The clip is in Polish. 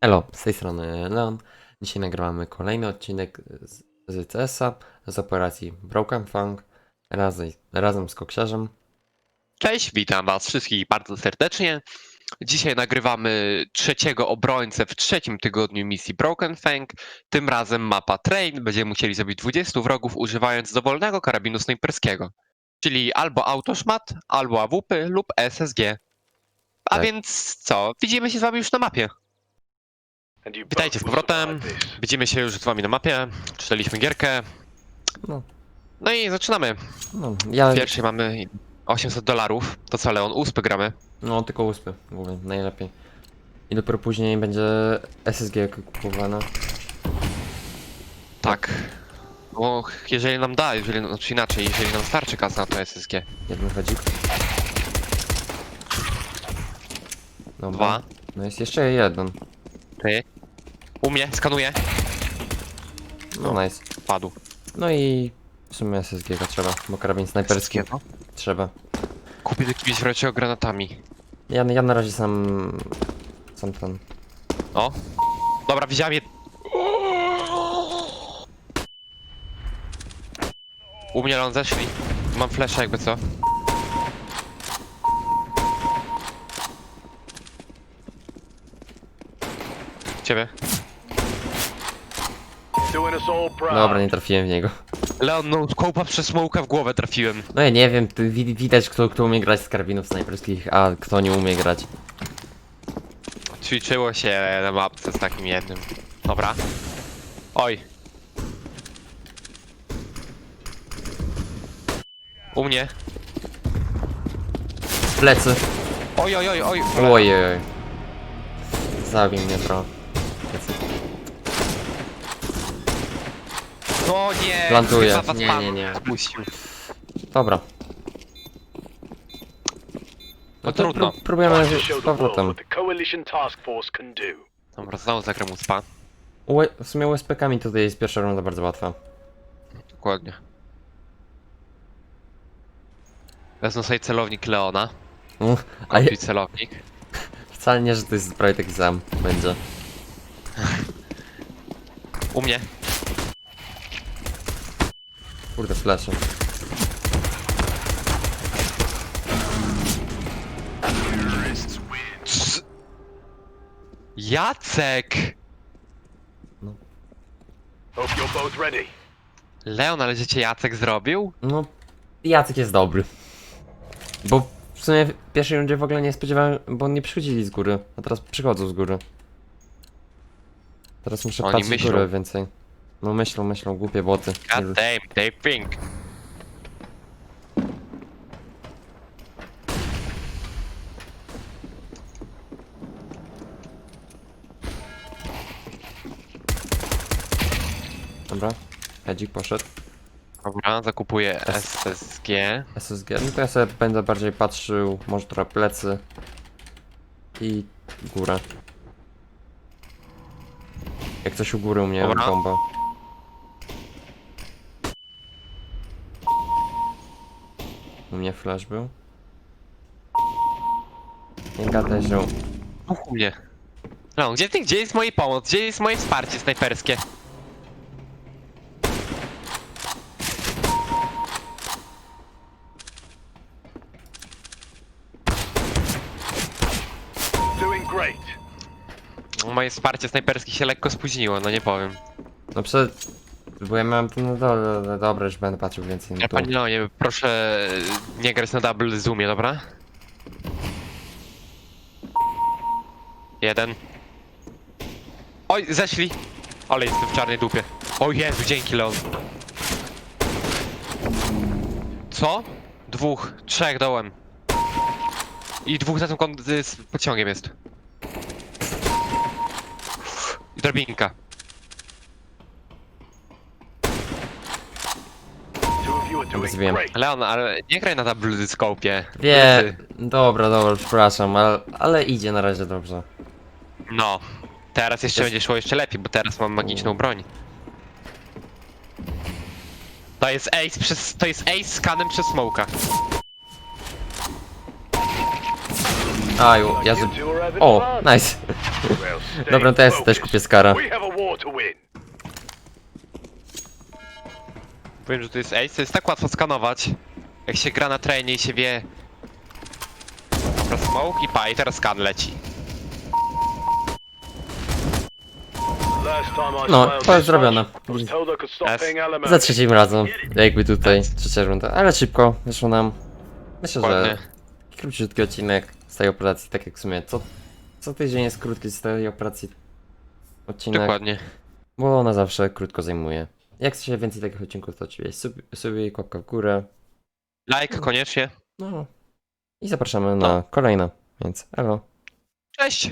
Elo, z tej strony Leon. Dzisiaj nagrywamy kolejny odcinek z, z CS-a z operacji Broken Fang razem, razem z Koksiarzem. Cześć, witam was wszystkich bardzo serdecznie. Dzisiaj nagrywamy trzeciego obrońcę w trzecim tygodniu misji Broken Fang. Tym razem mapa Train. Będziemy musieli zabić 20 wrogów używając dowolnego karabinu snajperskiego. Czyli albo autoszmat, albo AWP lub SSG. A Tak. więc co? Widzimy się z wami już na mapie. Witajcie z powrotem. Widzimy się już z wami na mapie. Czytaliśmy gierkę. No, No i zaczynamy. no, ja, W pierwszej mamy 800 dolarów. To co, Leon? Uspy gramy. no tylko uspy, mówię, najlepiej. I dopiero później będzie SSG kupowane. Tak. Bo jeżeli nam da, jeżeli, znaczy inaczej, jeżeli nam starczy kasa na to SSG. Jeden chodzik. Dobra. Dwa. No jest jeszcze jeden. Ty. U mnie, skanuję. No nice. Padł. No i w sumie SSG trzeba, bo karabin snajperski SSG, no. trzeba. Kupię jakiegoś wreszcie granatami. Ja, ja na razie sam... sam ten... O. Dobra, widziałem je. U mnie Leon zeszli. Mam flasha jakby co. Ciebie. Dobra, nie trafiłem w niego. Leon, no kołpa przez smołka w głowę trafiłem. No ja nie wiem, tu wi- widać kto, kto umie grać z karabinów snajperskich, a kto nie umie grać. Ćwiczyło się na mapce z takim jednym. Dobra. Oj. U mnie. Plecy! Oj, oj, oj, oj. Ojej. oj. Zabił mnie trochę. Plecy. No nie. Plantuję. chyba was Nie, pan nie, nie. Puścił. Dobra. No to trudno. pró- próbujemy z powrotem. Dobra, znowu zagram uspa. Ue- w sumie USP-kami tutaj jest pierwsza runda bardzo łatwa. Dokładnie. Wezmę sobie celownik Leona. Mm, A je, celownik. wcale nie, że to jest prawie taki sam będzie. U mnie. Kurde, flesze. C- Jacek! Leon, ale że cię Jacek zrobił? No, Jacek jest dobry. Bo w sumie w pierwszej rundzie w ogóle nie spodziewałem, bo oni nie przychodzili z góry, a teraz przychodzą z góry. Teraz muszę Oni patrzeć myślą. w górę więcej. No myślą, myślą, głupie boty. God damn, they think. Dobra, Hedzik poszedł. Dobra, zakupuję SSG. SSG, no to ja sobie będę bardziej patrzył, może trochę plecy. I górę. Jak coś u góry u mnie, Dobra. bomba. U mnie flash był. Nie gadaj, że... U mnie. Leon, gdzie ty, gdzie jest moja pomoc? Gdzie jest moje wsparcie snajperskie? Moje wsparcie snajperskie się lekko spóźniło, no nie powiem. No przed... Bo ja miałem to no do, do, dobra, już będę patrzył więcej na Ja to. Leonie, proszę nie grać na double zoomie, dobra? Jeden. Oj, zeszli! Ale jestem w czarnej dupie. O Jezu, dzięki Leon. Co? Dwóch, trzech dołem. I dwóch za tym kon- z pociągiem jest. I drabinka. Zwiem. Leon, ale nie graj na double scope. Wie, dobra, dobra, przepraszam, ale, ale idzie na razie dobrze. No. Teraz jeszcze Jest- będzie szło jeszcze lepiej, bo teraz mam magiczną broń. To jest ace przez. To jest ace z kanem przez smoka. Aju, ja z... O, nice. Dobra, to ja sobie też kupię Skara. Powiem, że to jest ace, to jest tak łatwo skanować. Jak się gra na trainie i się wie... Dobra, smoke i pa, i teraz skan leci. No, to jest zrobione. Za trzecim razem, jakby tutaj, trzecia runda, ale szybko wyszło nam. Myślę, że króciutki odcinek z tej operacji, tak jak w sumie co, co tydzień jest krótki z tej operacji odcinek, Dokładnie. bo ona zawsze krótko zajmuje. Jak chcecie więcej takich odcinków, to oczywiście sub, subie, kłapka w górę, Like koniecznie. no i zapraszamy na kolejne, więc elo. Cześć!